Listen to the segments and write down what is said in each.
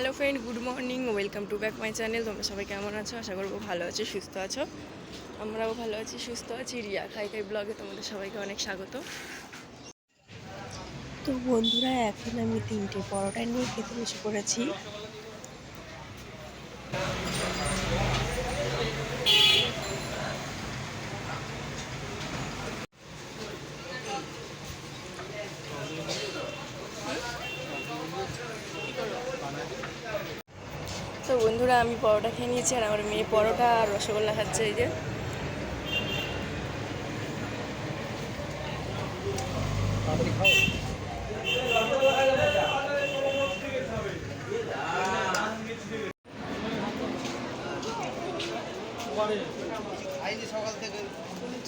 Hello friend, good morning, welcome to back my channel. তোমরা সবাই কেমন আছো? আশা করব ভালো আছো, সুস্থ আছো। আমরাও ভালো আছি, সুস্থ আছি। রিয়া খাই খাই ব্লগে তোমাদের সবাইকে অনেক স্বাগত। তো বন্ধুরা, এখন আমি তিনটে পরোটা নিয়ে খেতে বসে পড়েছি তো বন্ধুরা, আমি পরোটা খেয়ে নিয়েছি আর আমার মেয়ে পরোটা আর রসগোল্লা খাচ্ছে এই যে।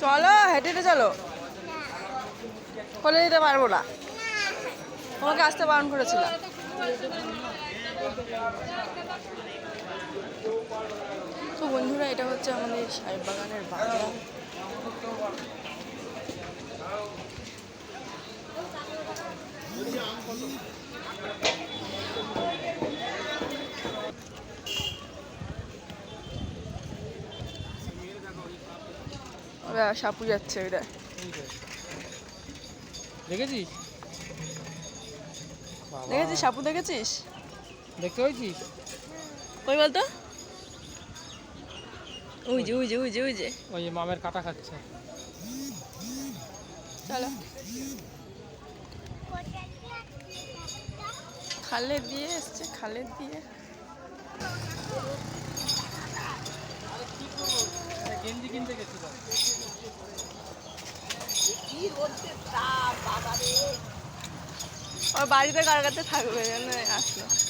চলো, হেঁটে হেঁটে চলো। কোলে দিতে পারব না। তোমাকে আসতে বারণ করেছিলাম। তো বন্ধুরা এটা হচ্ছে আমাদের সাহেব বাগানের বাগান সাপু যাচ্ছে ওইটা। দেখেছিস? দেখেছিস সাপু দেখেছিস? দেখতে পেয়েছিস? কই বলতো? ওই যে ওই যে ওই যে ওই যে। ওই যে মামের কাটা খাচ্ছে। চলো। খালে দিয়ে এসছে খালে দিয়ে। গেঞ্জি কিনতে গেছিলাম ওর বাড়িতে কার কাছে থাকবে? জন্য আসলো।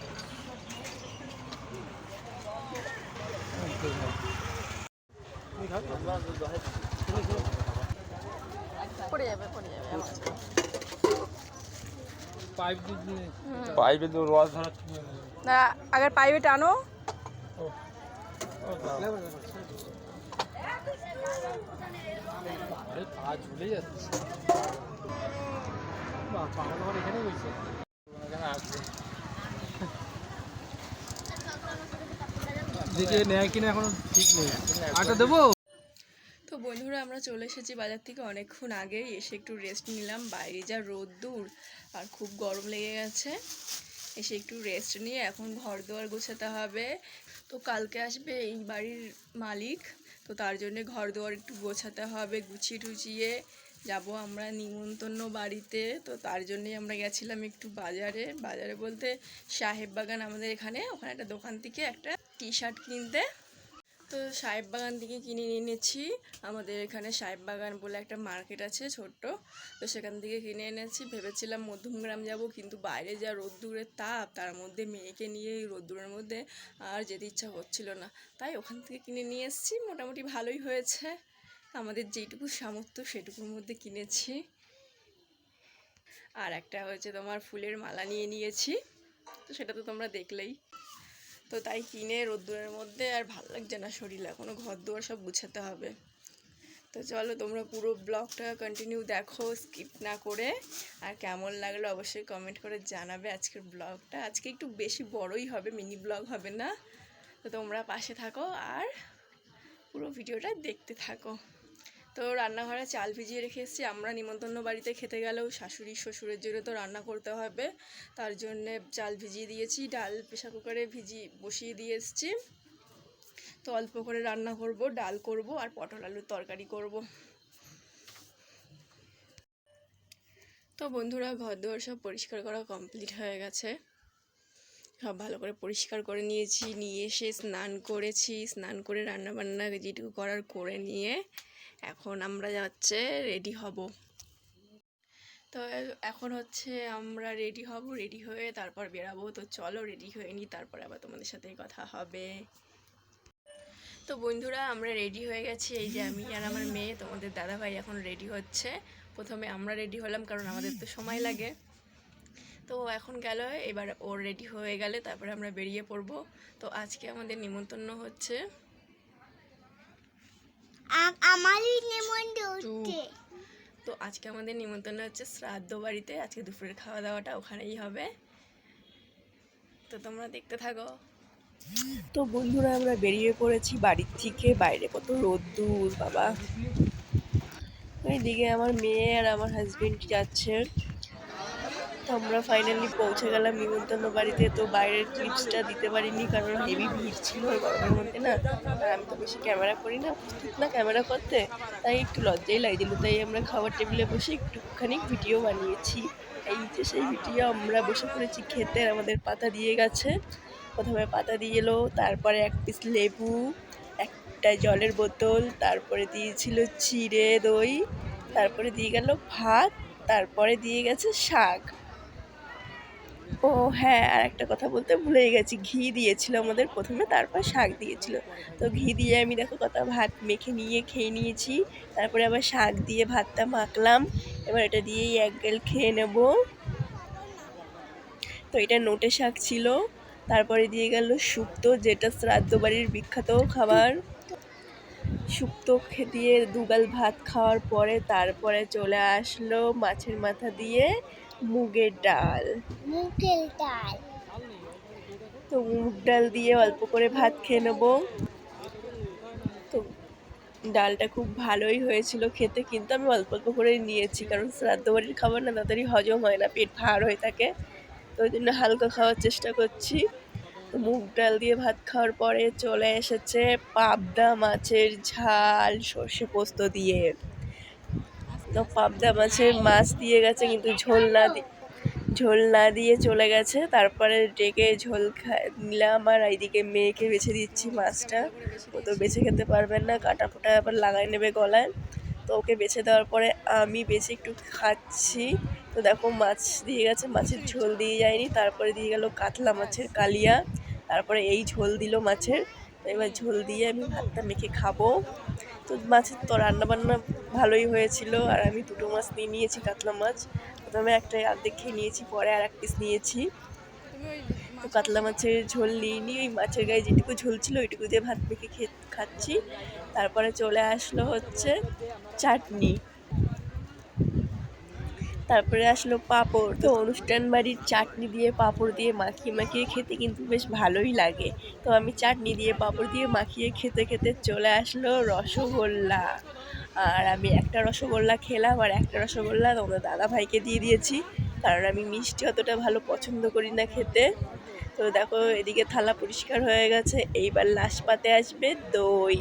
পড়ে যাবে পড়ে যাবে পাইপ দিয়ে পাইপে তো রস ধরা না আগের পাইপে টানো। আরে পা ঝুলে যাচ্ছে। বাহ পাহাড় এখানে বলছে দেখে নেয় কিনা এখনও ঠিক নেই। আটা দেবো? আমরা চলে এসেছি বাজার থেকে অনেকক্ষণ আগেই। এসে একটু রেস্ট নিলাম। বাইরে যা রোদ্দুর আর খুব গরম লেগে গেছে। এসে একটু রেস্ট নিয়ে এখন ঘর দুয়ার গোছাতে হবে। তো কালকে আসবে এই বাড়ির মালিক। তো তার জন্য ঘর দুয়ার একটু গোছাতে হবে, গুছিয়ে টুচিয়ে যাব আমরা নিমন্তন্ন বাড়িতে। তো তার জন্যই আমরা গেছিলাম একটু বাজারে। বাজারে বলতে সাহেব বাগান আমাদের এখানে। ওখানে একটা দোকান থেকে একটা টি শার্ট কিনতে। তো সাহেব বাগান থেকে কিনে এনেছি। আমাদের এখানে সাহেব বাগান বলে একটা মার্কেট আছে ছোট্ট। তো সেখান থেকে কিনে এনেছি। ভেবেছিলাম মধ্যমগ্রাম যাব, কিন্তু বাইরে যা রোদ্দুরের তাপ, তার মধ্যে মেয়েকে নিয়ে এই রোদ্দুরের মধ্যে আর যেতে ইচ্ছা হচ্ছিল না। তাই ওখান থেকে কিনে নিয়ে এসেছি। মোটামুটি ভালোই হয়েছে। আমাদের যেটুকু সামর্থ্য, সেটুকুর মধ্যে কিনেছি। আর একটা হয়েছে তোমার ফুলের মালা নিয়ে নিয়েছি। তো সেটা তো তোমরা দেখলেই। তো তাই কিনে রোদ্দুরের মধ্যে আর ভালো লাগছে না শরীর। এখনও ঘর দুয়ার সব গুছাতে হবে। তো চলো তোমরা পুরো ব্লগটা কন্টিনিউ দেখো স্কিপ না করে। আর কেমন লাগল অবশ্যই কমেন্ট করে জানাবে আজকের ব্লগটা। আজকে একটু বেশি বড়ই হবে মিনি ব্লগ হবে না। তো তোমরা পাশে থাকো আর পুরো ভিডিওটা দেখতে থাকো। তো রান্নাঘরে চাল ভিজিয়ে রেখে এসেছি। আমরা নিমন্ত্রণ বাড়িতে খেতে গেলেও শাশুড়ি, শ্বশুরের জন্য তো রান্না করতে হবে। তার জন্যে চাল ভিজিয়ে দিয়েছি, ডাল প্রেশার কুকারে ভিজি, বসিয়ে দিয়ে এসেছি। তো অল্প করে রান্না করব, ডাল করব আর পটল আলুর তরকারি করব। তো বন্ধুরা ঘর দুয়ার সব পরিষ্কার করা কমপ্লিট হয়ে গেছে। সব ভালো করে পরিষ্কার করে নিয়েছি, নিয়ে এসে স্নান করেছি। স্নান করে রান্না বান্না যেটুকু করার করে নিয়ে এখন আমরা যাচ্ছে রেডি হব। তো এখন হচ্ছে আমরা রেডি হব রেডি হয়ে তারপর বেরাবো। তো চলো রেডি হয়ে নিই, তারপর আবার তোমাদের সাথে কথা হবে। তো বন্ধুরা, আমরা রেডি হয়ে গেছি। এই যে আমি আর আমার মেয়ে, তোমাদের দাদাভাই এখন রেডি হচ্ছে। প্রথমে আমরা রেডি হলাম, কারণ আমাদের তো সময় লাগে। তো এখন গেল, এবার ওর রেডি হয়ে গেলে তারপরে আমরা বেরিয়ে পড়ব। তো আজকে আমাদের নিমন্ত্রণ হচ্ছে আমারই নেমন্তন্ন তো আজকে আমাদের নিমন্ত্রণ হচ্ছে শ্রাদ্ধ বাড়িতে। আজকে দুপুরের খাওয়া দাওয়াটা ওখানেই হবে। তো তোমরা দেখতে থাকো। তো বন্ধুরা আমরা বেরিয়ে পড়েছি বাড়ির থেকে। বাইরে কত রোদ্দুর বাবা। এইদিকে আমার মেয়ে আর আমার হাজবেন্ড যাচ্ছে। তো আমরা ফাইনালি পৌঁছে গেলাম নিমন্ত্রণ বাড়িতে। তো বাইরের ক্লিপসটা দিতে পারিনি কারণ হেভি ভিড় ছিল গরমের মধ্যে না। আর আমি তো বেশি ক্যামেরা করি না। ঠিক না ক্যামেরা করতে। তাই একটু লজ্জাই লাগছিল। তাই আমরা খাবার টেবিলে বসে একটুখানি ভিডিও বানিয়েছি। এই যে সেই ভিডিও আমরা বসে পড়েছি খেতে আমাদের পাতা দিয়ে গেছে। প্রথমে পাতা দিয়ে এলো, তারপরে এক পিস লেবু, একটা জলের বোতল, তারপরে দিয়েছিল চিড়ে দই, তারপরে দিয়ে গেল ভাত, তারপরে দিয়ে গেছে শাক। ও হ্যাঁ আর একটা কথা বলতে ভুলেই গেছি। ঘি দিয়েছিল আমাদের প্রথমে, তারপর শাক দিয়েছিল। তো ঘি দিয়ে আমি দেখো কত ভাত মেখে নিয়ে খেয়ে নিয়েছি। তারপরে আবার শাক দিয়ে ভাতটা মাখলাম। এবার এটা দিয়েই এক গেল খেয়ে নেব। তো এটা নোটে শাক ছিল। তারপরে দিয়ে গেল শুক্তো যেটা শ্রাদ্ধ বাড়ির বিখ্যাত খাবার। শুক্তো দিয়ে দুগাল ভাত খাওয়ার পরে তারপরে চলে আসলো মাছের মাথা দিয়ে মুগের ডাল। মুগের ডাল। তো মুগ ডাল দিয়ে অল্প করে ভাত খেয়ে নেব। তো ডালটা খুব ভালোই হয়েছিল খেতে কিন্তু আমি অল্প অল্প করে নিয়েছি কারণ শ্রাদ্ধ বাড়ির খাবার না তাড়াতাড়ি হজম হয় না পেট ভার হয়ে থাকে। তো ওই জন্য হালকা খাওয়ার চেষ্টা করছি। মুগ ডাল দিয়ে ভাত খাওয়ার পরে চলে এসেছে পাবদা মাছের ঝাল, সর্ষে পোস্ত দিয়ে। তো পাবদা মাছের মাছ দিয়ে গেছে, কিন্তু ঝোল না ঝোল না দিয়ে চলে গেছে। তারপরে ডেকে ঝোল খা নিলাম আর এইদিকে মেয়েকে বেছে দিচ্ছি মাছটা। ও তো বেছে খেতে পারবেন না, কাটা ফোটা আবার লাগাই নেবে গলায়। তো ওকে বেছে দেওয়ার পরে আমি বেছে একটু খাচ্ছি। তো দেখো মাছ দিয়ে গেছে, মাছের ঝোল দিয়ে যায়নি। তারপরে দিয়ে গেল কাতলা মাছের কালিয়া, তারপরে এই ঝোল দিল মাছের। তো এবার ঝোল দিয়ে আমি ভাতটা মেখে খাব। তো মাছের তো রান্নাবান্না ভালোই হয়েছিল, আর আমি দুটো মাছ নিয়ে নিয়েছি কাতলা মাছ। প্রথমে একটা অর্ধেক খেয়ে নিয়েছি, পরে আর এক পিস নিয়েছি। তো কাতলা মাছের ঝোল নিয়ে ওই মাছের গায়ে যেটুকু ঝোল ছিল ওইটুকু দিয়ে ভাত মেখে খেয়ে খাচ্ছি। তারপরে চলে আসলো হচ্ছে চাটনি। তারপরে আসলো পাঁপড়। তো অনুষ্ঠান বাড়ির চাটনি দিয়ে পাঁপড় দিয়ে মাখিয়ে মাখিয়ে খেতে কিন্তু বেশ ভালোই লাগে। তো আমি চাটনি দিয়ে পাঁপড় দিয়ে মাখিয়ে খেতে খেতে চলে আসলো রসগোল্লা। আর আমি একটা রসগোল্লা খেলাম আর একটা রসগোল্লা তোমাদের দাদা ভাইকে দিয়ে দিয়েছি। কারণ আমি মিষ্টি অতটা ভালো পছন্দ করি না খেতে। তো দেখো, এদিকে থালা পরিষ্কার হয়ে গেছে, এইবার লাশ পাতে আসবে দই।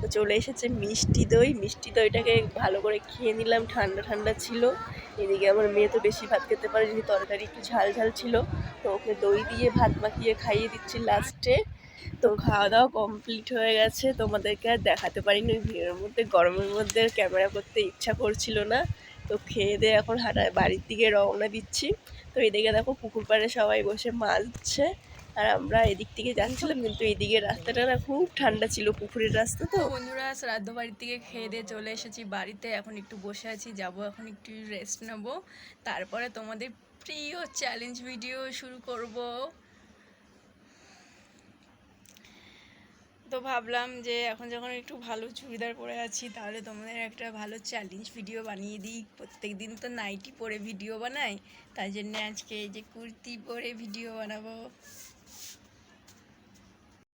তো চলে এসেছে মিষ্টি দই। মিষ্টি দইটাকে ভালো করে খেয়ে নিলাম, ঠান্ডা ঠান্ডা ছিল। এদিকে আমার মেয়ে তো বেশি ভাত খেতে পারে পারেনি, তরকারি একটু ঝাল ঝাল ছিল। তো ওকে দই দিয়ে ভাত মাখিয়ে খাইয়ে দিচ্ছি লাস্টে। তো খাওয়া দাওয়া কমপ্লিট হয়ে গেছে। তোমাদেরকে আর দেখাতে পারিনি, ভিড়ের মধ্যে, গরমের মধ্যে ক্যামেরা করতে ইচ্ছা করছিল না। তো খেয়ে দিয়ে এখন হাঁটা, বাড়ির দিকে রওনা দিচ্ছি। তো এদিকে দেখো পুকুর পাড়ে সবাই বসে মাছ দিচ্ছে আর আমরা এদিক থেকে যাচ্ছিলাম, কিন্তু এদিকে রাস্তাটা না খুব ঠান্ডা ছিল, পুকুরের রাস্তা তো। তো বন্ধুরা, শ্রাদ্ধ বাড়ির থেকে খেয়ে দিয়ে চলে এসেছি বাড়িতে। এখন একটু বসে আছি, যাব এখন একটু রেস্ট নেব। তারপরে তোমাদের প্রিয় চ্যালেঞ্জ ভিডিও শুরু করব। তো ভাবলাম যে এখন যখন একটু ভালো চুড়িদার পরে আছি, তাহলে তোমাদের একটা ভালো চ্যালেঞ্জ ভিডিও বানিয়ে দিই। প্রত্যেক দিন তো নাইটি পরে ভিডিও বানাই, তাই জন্যে আজকে এই যে কুর্তি পরে ভিডিও বানাবো।